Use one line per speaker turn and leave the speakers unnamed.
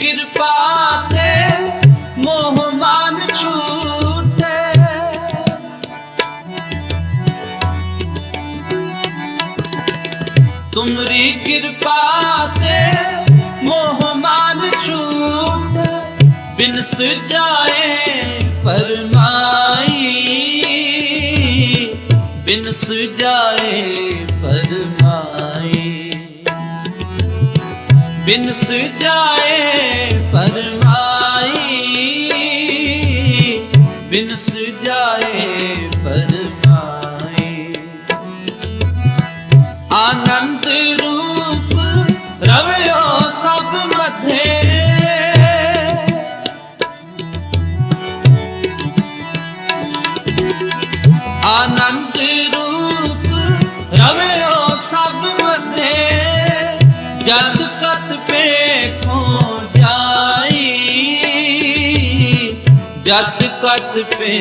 ਕਿਰਪਾ ਤੇ ਮੋਹ ਮਾਨ ਛੂਟੇ। ਤੁਮਰੀ ਕਿਰਪਾ ਤੇ ਮੋਹ ਮਾਨ ਛੂਟੇ। ਬਿਨ ਸੁਜਾਏ ਪਰਮਾਈ ਬਿਨ ਸੁਜਾਏ ਪਰਮਾਈ ਬਿਨ ਸੁਜਾਏ ਪਰਮਾਈ ਬਿਨ ਸੁਜਾਏ ਪਰਮਾਈ ਆਨੰਦ ਰੂਪ ਰਵਿਓ ਸਭ ਮਧੇ ਆਨੰਦ ਰੂਪ ਰਵਿਓ ਸਭ ਮਧੇ ਜਦ ਜਦ ਕਤ ਪੇ